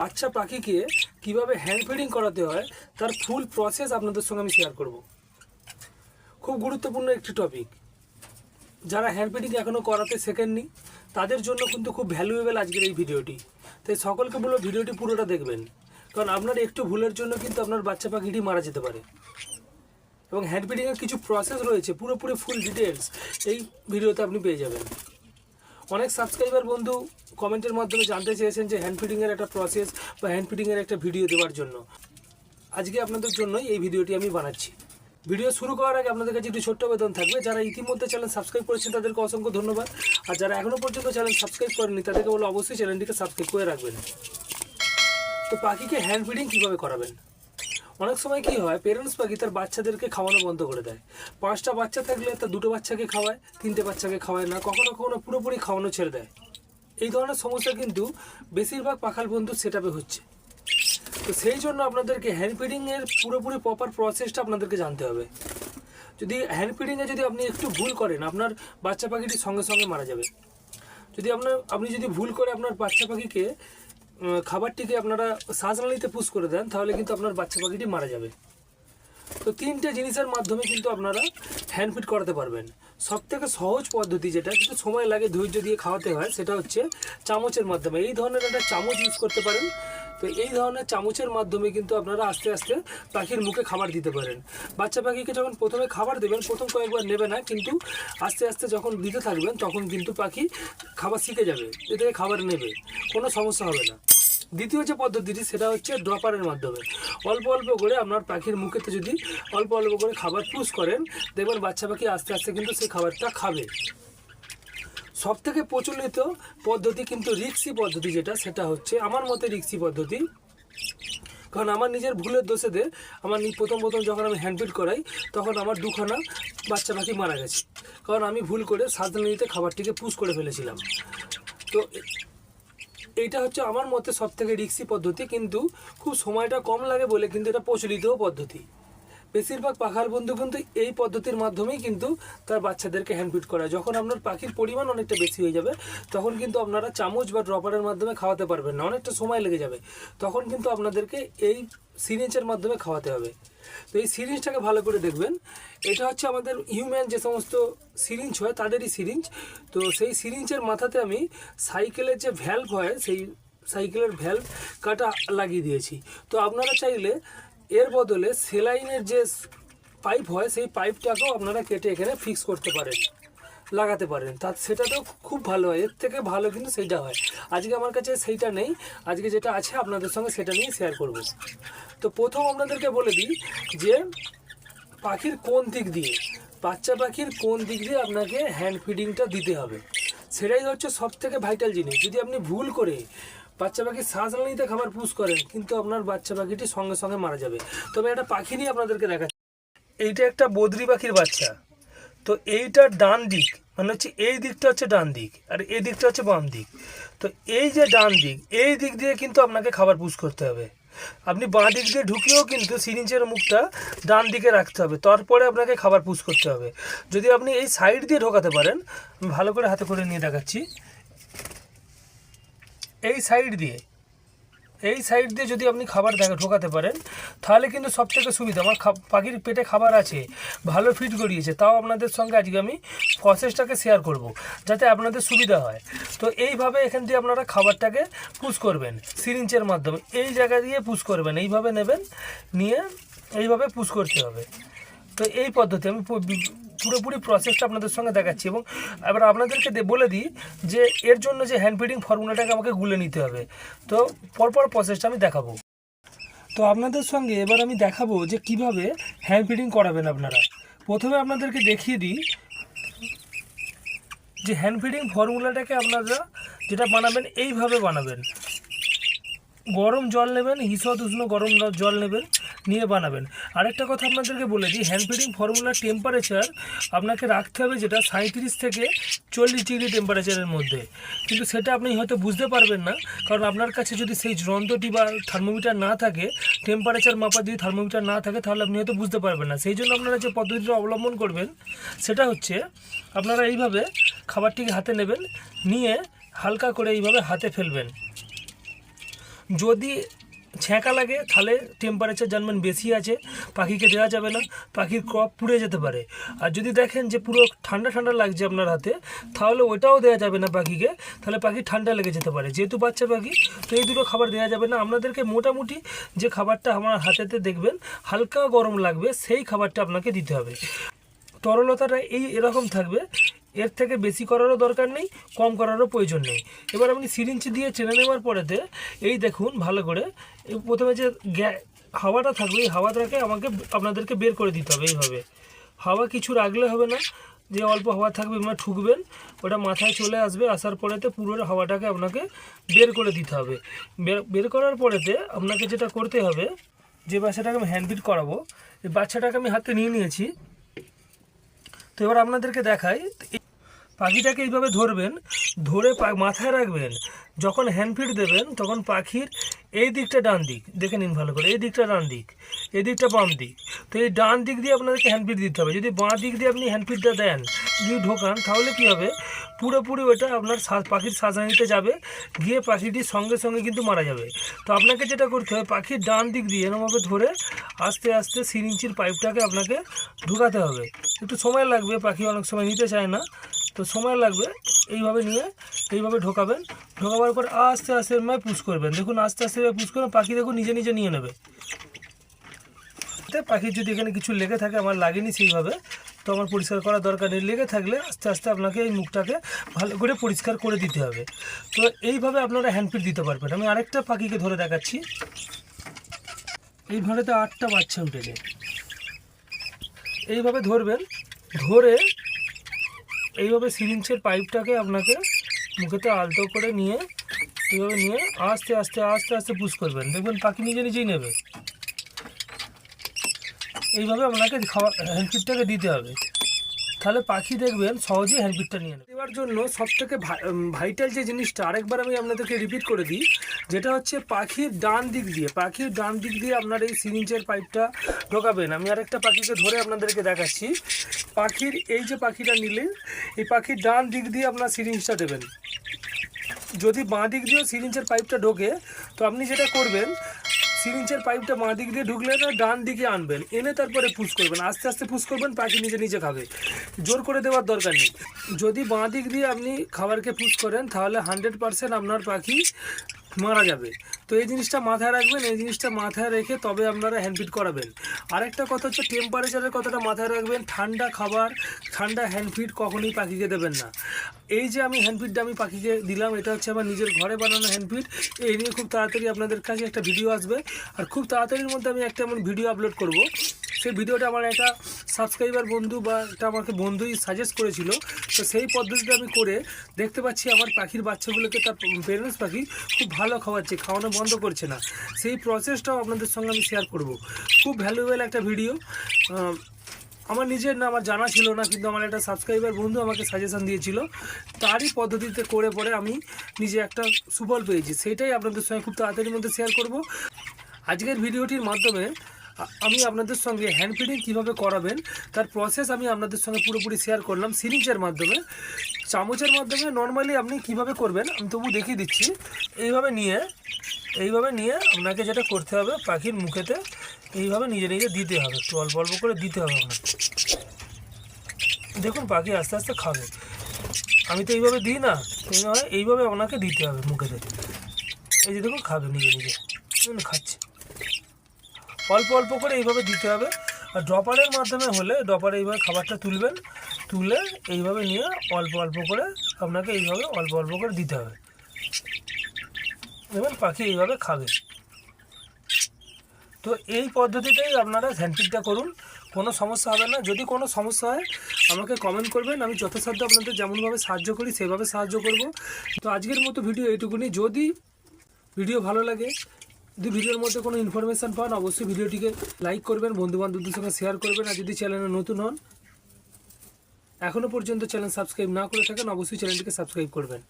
বাচ্চা পাখিকে কীভাবে হ্যান্ড ফিডিং করাতে হয়, তার ফুল প্রসেস আপনাদের সঙ্গে আমি শেয়ার করব। খুব গুরুত্বপূর্ণ একটি টপিক যারা হ্যান্ড ফিডিং এখনও করাতে শেখেননি, তাদের জন্য কিন্তু খুব ভ্যালুয়েবল আজকের এই ভিডিওটি। তাই সকলকে বলব ভিডিওটি পুরোটা দেখবেন। কারণ আপনার একটু ভুলের জন্য কিন্তু আপনার বাচ্চা পাখিটি মারা যেতে পারে। এবং হ্যান্ড ফিডিংয়ের কিছু প্রসেস রয়েছে, পুরোপুরি ফুল ডিটেলস এই ভিডিওতে আপনি পেয়ে যাবেন। অনেক সাবস্ক্রাইবার বন্ধু কমেন্টের মাধ্যমে জানতে চেয়েছেন যে হ্যান্ড ফিডিংয়ের একটা প্রসেস বা হ্যান্ড ফিডিংয়ের একটা ভিডিও দেওয়ার জন্য। আজকে আপনাদের জন্যই এই ভিডিওটি আমি বানাচ্ছি। ভিডিও শুরু করার আগে আপনাদের কাছে একটি ছোট্ট আবেদন থাকবে, যারা ইতিমধ্যে চ্যানেল সাবস্ক্রাইব করেছেন তাদেরকে অসংখ্য ধন্যবাদ। আর যারা এখনও পর্যন্ত চ্যানেল সাবস্ক্রাইব করেনি তাদেরকে বলো অবশ্যই চ্যানেলটিকে সাবস্ক্রাইব করে রাখবেন। তো পাখিকে হ্যান্ড ফিডিং কীভাবে করাবেন? অনেক সময় কি হয় পেরেন্টস পাখি তার বাচ্চাদেরকে খাওয়ানো বন্ধ করে দেয়। পাঁচটা বাচ্চা থাকলে তার দুটো বাচ্চাকে খাওয়ায়, তিনটে বাচ্চাকে খাওয়ায় না, কখনো কখনো পুরোপুরি খাওয়ানো ছেড়ে দেয়। এই ধরনের সমস্যা কিন্তু বেশিরভাগ পাখাল বন্ধু সেট হচ্ছে। তো সেই জন্য আপনাদেরকে হ্যান্ড ফিডিংয়ের পুরোপুরি প্রপার প্রসেসটা আপনাদেরকে জানতে হবে। যদি হ্যান্ড ফিডিংয়ে যদি আপনি একটু ভুল করেন, আপনার বাচ্চা পাখিটি সঙ্গে সঙ্গে মারা যাবে। যদি আপনার, আপনি যদি ভুল করে আপনার বাচ্চা পাখিকে খাবারটিকে আপনারা শ্বাসনালীতে পুশ করে দেন, তাহলে কিন্তু আপনার বাচ্চা পাখিটি মারা যাবে। তো তিনটে জিনিসের মাধ্যমে কিন্তু আপনারা হ্যান্ড ফিড করাতে পারবেন। সব থেকে সহজ পদ্ধতি যেটা, কিন্তু সময় লাগে ধৈর্য দিয়ে খাওয়াতে হয়, সেটা হচ্ছে চামচের মাধ্যমে। এই ধরনের একটা চামচ ইউজ করতে পারেন তো এই ধরনের চামচের মাধ্যমে কিন্তু আপনারা আস্তে আস্তে পাখির মুখে খাবার দিতে পারেন। বাচ্চা পাখিকে যখন প্রথমে খাবার দেবেন, প্রথম কয়েকবার নেবে না, কিন্তু আস্তে আস্তে যখন দিতে থাকবেন, তখন কিন্তু পাখি খাবার শিখে যাবে এ থেকে খাবার নেবে, কোনো সমস্যা হবে না। দ্বিতীয় যে পদ্ধতিটি, সেটা হচ্ছে ড্রপারের মাধ্যমে। অল্প অল্প করে আপনার পাখির মুখেতে যদি অল্প অল্প করে খাবার পুষ করেন, দেখবেন বাচ্চা পাখি আস্তে আস্তে কিন্তু সেই খাবারটা খাবে। সব থেকে প্রচলিত পদ্ধতি কিন্তু রিক্সি পদ্ধতি যেটা, সেটা হচ্ছে আমার মতে রিক্সি পদ্ধতি। কারণ আমার নিজের ভুলের দোষেতে আমার প্রথম প্রথম যখন আমি হ্যান্ডফিড করাই, তখন আমার দুখানা বাচ্চা পাখি মারা গেছে। কারণ আমি ভুল করে সাবধানিতে খাবারটিকে পুশ করে ফেলেছিলাম। তো এইটা হচ্ছে আমার মতে সব থেকে রিক্সি পদ্ধতি, কিন্তু খুব সময়টা কম লাগে বলে কিন্তু এটা প্রচলিতও পদ্ধতি। বেশিরভাগ পাখার বন্ধু কিন্তু এই পদ্ধতির মাধ্যমেই কিন্তু তার বাচ্চাদেরকে হ্যান্ডফিড করায়। যখন আপনার পাখির পরিমাণ অনেকটা বেশি হয়ে যাবে, তখন কিন্তু আপনারা চামচ বা ড্রপারের মাধ্যমে খাওয়াতে পারবেন না, অনেকটা সময় লেগে যাবে। তখন কিন্তু আপনাদেরকে এই সিরিঞ্জের মাধ্যমে খাওয়াতে হবে। তো এই সিরিঞ্জটাকে ভালো করে দেখবেন। এটা হচ্ছে আমাদের হিউম্যান যে সমস্ত সিরিঞ্জ হয়, তাদেরই সিরিঞ্জ তো সেই সিরিঞ্জের মাথাতে আমি সাইকেলের যে ভ্যালভ হয়, সেই সাইকেলের ভ্যালভ কাটা লাগিয়ে দিয়েছি। তো আপনারা চাইলে এর বদলে সেলাইনের যে পাইপ হয়, সেই পাইপটাকেও আপনারা কেটে এখানে ফিক্স করতে পারেন, লাগাতে পারেন। তা সেটা তো খুব ভালো হয়। এর থেকে ভালো কিন্তু সেইটা হয়। আজকে আমার কাছে সেইটা নেই। আজকে যেটা আছে আপনাদের সঙ্গে সেটা নিয়ে শেয়ার করব। তো প্রথম আপনাদেরকে বলে দিই যে, পাখির কোন দিক দিয়ে, বাচ্চা পাখির কোন দিক দিয়ে আপনাকে হ্যান্ড ফিডিংটা দিতে হবে। সেটাই হচ্ছে সব থেকে ভাইটাল জিনিস। যদি আপনি ভুল করে বাচ্চা শ্বাস নিতে খাবার পুশ করেন কিন্তু আপনার বাচ্চা পাখিটি সঙ্গে সঙ্গে মারা যাবে। তবে একটা পাখি নিয়ে আপনাদেরকে দেখাচ্ছি। এইটা একটা বদ্রি পাখির বাচ্চা। তো এইটার ডান দিক মানে হচ্ছে এই দিকটা হচ্ছে ডান দিক, আর এই দিকটা হচ্ছে বাম দিক। তো এই যে ডান দিক, এই দিক দিয়ে কিন্তু আপনাকে খাবার পুষ করতে হবে। আপনি বাঁ দিক দিয়ে ঢুকিয়েও কিন্তু সিরিঞ্জের মুখটা ডান দিকে রাখতে হবে। তারপরে আপনাকে খাবার পুশ করতে হবে। যদি আপনি এই সাইড দিয়ে ঢোকাতে পারেন ভালো করে হাতে করে নিয়ে দেখাচ্ছি। এই সাইড দিয়ে, এই সাইড দিয়ে যদি আপনি খাবার দেখা, ঢোকাতে পারেন, তাহলে কিন্তু সব থেকে সুবিধা। আমার পাখির পেটে খাবার আছে, ভালো ফিট গড়িয়েছে তাও আপনাদের সঙ্গে আজকে আমি প্রসেসটাকে শেয়ার করব, যাতে আপনাদের সুবিধা হয়। তো এইভাবে এখান দিয়ে আপনারা খাবারটাকে পুশ করবেন সিরিঞ্জের মাধ্যমে। এই জায়গা দিয়ে পুশ করবেন, এইভাবে নেবেন, নিয়ে এইভাবে পুশ করতে হবে। তো এই পদ্ধতি আমি পুরোপুরি প্রসেসটা আপনাদের সঙ্গে দেখাচ্ছি এবং এবার আপনাদেরকে বলে দিই যে এর জন্য যে হ্যান্ড ফিডিং ফর্মুলাটাকে আমাকে গুলে নিতে হবে। তো পরপর প্রসেসটা আমি দেখাবো। তো আপনাদের সঙ্গে এবার আমি দেখাবো যে কীভাবে হ্যান্ড ফিডিং করাবেন আপনারা। প্রথমে আপনাদেরকে দেখিয়ে দিই যে হ্যান্ড ফিডিং ফর্মুলাটাকে আপনারা যেটা বানাবেন এইভাবে বানাবেন। গরম জল নেবেন, হিসদ উষ্ণ গরম জল নেবেন। নিয়ে বানাবেন। আরেকটা কথা আপনাদেরকে বলে দিই হ্যান্ড ফিডিং ফর্মুলার টেম্পারেচার আপনাকে রাখতে হবে যেটা সাঁত্রিশ থেকে চল্লিশ ডিগ্রি টেম্পারেচারের মধ্যে। কিন্তু সেটা আপনি হয়তো বুঝতে পারবেন না, কারণ আপনার কাছে যদি সেই যন্ত্রটি বা থার্মোমিটার না থাকে টেম্পারেচার মাপা দিয়ে থার্মোমিটার না থাকে, তাহলে আপনি হয়তো বুঝতে পারবেন না। সেই জন্য আপনারা যে পদ্ধতিটা অবলম্বন করবেন, সেটা হচ্ছে আপনারা এইভাবে খাবারটিকে হাতে নেবেন, নিয়ে হালকা করে এইভাবে হাতে ফেলবেন। যদি ছ্যাঁকা লাগে তাহলে টেম্পারেচার জানবেন বেশি আছে, পাখিকে দেওয়া যাবে না, পাখির ক্রপ পুড়ে যেতে পারে। আর যদি দেখেন যে পুরো ঠান্ডা ঠান্ডা লাগছে আপনার হাতে, তাহলে ওটাও দেওয়া যাবে না পাখিকে, তাহলে পাখি ঠান্ডা লেগে যেতে পারে। যেহেতু বাচ্চা পাখি, তো এই দুটো খাবার দেওয়া যাবে না। আপনাদেরকে মোটামুটি যে খাবারটা আমার হাতেতে দেখবেন, হালকা গরম লাগবে, সেই খাবারটা আপনাকে দিতে হবে। তরলতাটা এই এরকম থাকবে। এর থেকে বেশি করারও দরকার নেই, কম করারও প্রয়োজন নেই। এবার আপনি সিরিঞ্জ দিয়ে চেনে নেওয়ার পরেতে এই দেখুন ভালো করে প্রথমে যে হাওয়াটা থাকবে, এই হাওয়াটাকে আমাকে আপনাদেরকে বের করে দিতে হবে এইভাবে। হাওয়া কিছু রাখলে হবে না, যে অল্প হাওয়া থাকবে মানে ঠুকবেন, ওটা মাথায় চলে আসবে, আসার পরেতে পুরো হাওয়াটাকে আপনাকে বের করে দিতে হবে। বের করার পরেতে আপনাকে যেটা করতে হবে, যে বাচ্চাটাকে আমি হ্যান্ডবিট করাবো, এই বাচ্চাটাকে আমি হাতে নিয়ে নিয়েছি। তো এবার আপনাদেরকে দেখাই, পাখিটাকে এইভাবে ধরবেন, ধরে মাথায় রাখবেন, যখন হ্যান্ড ফিড দেবেন, তখন পাখির এই দিকটা ডান দিক, দেখে নিন ভালো করে, এই দিকটা ডান দিক, এই দিকটা বাম দিক। তো এই ডান দিক দিয়ে আপনাদেরকে হ্যান্ড ফিড দিতে হবে। যদি বাঁ দিক দিয়ে আপনি হ্যান্ড ফিডটা দেন, যদি ঢোকান, তাহলে কী হবে? পুরোপুরি ওটা আপনার শ্বাস- পাখির শ্বাসানিতে যাবে, গিয়ে পাখিটির সঙ্গে সঙ্গে কিন্তু মারা যাবে। তো আপনাকে যেটা করতে হবে, পাখির ডান দিক দিয়ে এরমভাবে ধরে আস্তে আস্তে তিন ইঞ্চির পাইপটাকে আপনাকে ঢুকাতে হবে। একটু সময় লাগবে, পাখি অনেক সময় নিতে চায় না। তো সময় লাগবে, এইভাবে নিয়ে এইভাবে ঢোকাবেন। ঢোকাবার পর আস্তে আস্তে এরমভাবে পুশ করবেন। দেখুন, আস্তে আস্তে পুশ করবেন পাখি দেখুন, নিজে নিজে নিয়ে নেবে। পাখির যদি এখানে কিছু লেগে থাকে, আমার লাগেনি সেইভাবে। আমার পরিষ্কার করার দরকার নেই। লেগে থাকলে আস্তে আস্তে আপনাকে এই মুখটাকে ভালো করে পরিষ্কার করে দিতে হবে। তো এইভাবে আপনারা হ্যান্ডপিট দিতে পারবেন। আমি আরেকটা পাখিকে ধরে দেখাচ্ছি। এইভাবে তো আটটা বাচ্চা উঠেছে এইভাবে ধরবেন, ধরে এইভাবে সিরিঞ্জের পাইপটাকে আপনাকে মুখেতে আলতো করে নিয়ে, এইভাবে নিয়ে আস্তে আস্তে আস্তে আস্তে পুশ করবেন। দেখবেন পাখি নিজে নিজেই নেবে। এইভাবে আপনাকে খাওয়া হ্যান্ডপিটটাকে দিতে হবে। তাহলে পাখি দেখবেন, সহজেই হ্যান্ডপিটটা নিয়ে নেবে। দেওয়ার জন্য সবথেকে ভাইটাল যে জিনিসটা, আরেকবার আমি আপনাদেরকে রিপিট করে দিই, যেটা হচ্ছে পাখির ডান দিক দিয়ে। পাখির ডান দিক দিয়ে আপনার এই সিরিঞ্জের পাইপটা ঢোকাবেন। আমি আরেকটা পাখিকে ধরে আপনাদেরকে দেখাচ্ছি। পাখির, এই যে পাখিটা নিলে, এই পাখির ডান দিক দিয়ে আপনার সিরিঞ্জটা দেবেন। যদি বাঁ দিক দিয়েও সিরিঞ্জের পাইপটা ঢোকে, তো আপনি যেটা করবেন সিরিঞ্জের পাইপটা বাঁ দিক দিয়ে ঢুকলে না ডান দিকে আনবেন। এনে তারপরে পুশ করবেন, আস্তে আস্তে পুশ করবেন, পাখি নিজে নিজে খাবে। জোর করে দেওয়ার দরকার নেই। যদি বাঁ দিক দিয়ে আপনি খাবারকে পুশ করেন, তাহলে হান্ড্রেড পারসেন্ট আপনার পাখি মারা যাবে। তো এই জিনিসটা মাথায় রাখবেন, এই জিনিসটা মাথায় রেখে তবে আপনারা হ্যান্ডফিট করাবেন। আরেকটা কথা হচ্ছে টেম্পারেচারের কথাটা মাথায় রাখবেন, ঠান্ডা খাবার, ঠান্ডা হ্যান্ডফিট কখনোই পাখিকে দেবেন না। এই যে আমি হ্যান্ডফিটটা আমি পাখিকে দিলাম, এটা হচ্ছে আমার নিজের ঘরে বানানো হ্যান্ডফিট এই নিয়ে খুব তাড়াতাড়ি আপনাদের কাছে একটা ভিডিও আসবে। আর খুব তাড়াতাড়ির মধ্যে আমি একটা এমন ভিডিও আপলোড করব সেই ভিডিওটা আমার একটা সাবস্ক্রাইবার বন্ধু বা এটা আমাকে বন্ধুই সাজেস্ট করেছিল। তো সেই পদ্ধতিটা আমি করে দেখতে পাচ্ছি আমার পাখির বাচ্চাগুলোকে তার পেরেন্টস পাখি খুব ভালো খাওয়াচ্ছে, খাওয়ানো বন্ধ করছে না। সেই প্রসেসটাও আপনাদের সঙ্গে আমি শেয়ার করব। খুব ভ্যালুয়েবল একটা ভিডিও আমার নিজের না, আমার জানা ছিল না, কিন্তু আমার একটা সাবস্ক্রাইবার বন্ধু আমাকে সাজেশান দিয়েছিল। তারই পদ্ধতিতে করে পরে আমি নিজে একটা সুফল পেয়েছি। সেটাই আপনাদের সঙ্গে খুব তাড়াতাড়ির মধ্যে শেয়ার করব। আজকের ভিডিওটির মাধ্যমে আমি আপনাদের সঙ্গে হ্যান্ড ফিডিং কীভাবে করাবেন, তার প্রসেস আমি আপনাদের সঙ্গে পুরোপুরি শেয়ার করলাম সিরিঞ্জের মাধ্যমে। চামচের মাধ্যমে নর্মালি আপনি কীভাবে করবেন, আমি তবু দেখিয়ে দিচ্ছি। এইভাবে নিয়ে এইভাবে নিয়ে আপনাকে যেটা করতে হবে পাখির মুখেতে, এইভাবে নিজে নিজে দিতে হবে। একটু অল্প অল্প করে দিতে হবে আপনাকে। দেখুন, পাখি আস্তে আস্তে খাবে। আমি তো এইভাবে দিই না এইভাবে এইভাবে আপনাকে দিতে হবে মুখেতে। এই যে দেখুন, খাবে নিজে নিজে। খাচ্ছে। অল্প অল্প করে এইভাবে দিতে হবে। আর ড্রপারের মাধ্যমে হলে ড্রপারে এইভাবে খাবারটা তুলবেন, তুলে এইভাবে নিয়ে অল্প অল্প করে আপনাকে এইভাবে অল্প অল্প করে দিতে হবে। দেখবেন পাখি এইভাবে খাবে। তো এই পদ্ধতিতেই আপনারা হ্যান্ডপিকটা করুন, কোনো সমস্যা হবে না। যদি কোনো সমস্যা হয়, আমাকে কমেন্ট করবেন, আমি যথাসাধ্য আপনাদের যেমনভাবে সাহায্য করি, সেভাবে সাহায্য করব। তো আজকের মতো ভিডিও এইটুকুনি। যদি ভিডিও ভালো লাগে যদি ভিডিওর মধ্যে কোনো ইনফরমেশান পান, অবশ্যই ভিডিওটিকে লাইক করবেন বন্ধু বান্ধবদের সঙ্গে শেয়ার করবেন, আর যদি চ্যানেলে নতুন হন এখনও পর্যন্ত চ্যানেল সাবস্ক্রাইব না করে থাকেন, অবশ্যই চ্যানেলটিকে সাবস্ক্রাইব করবেন।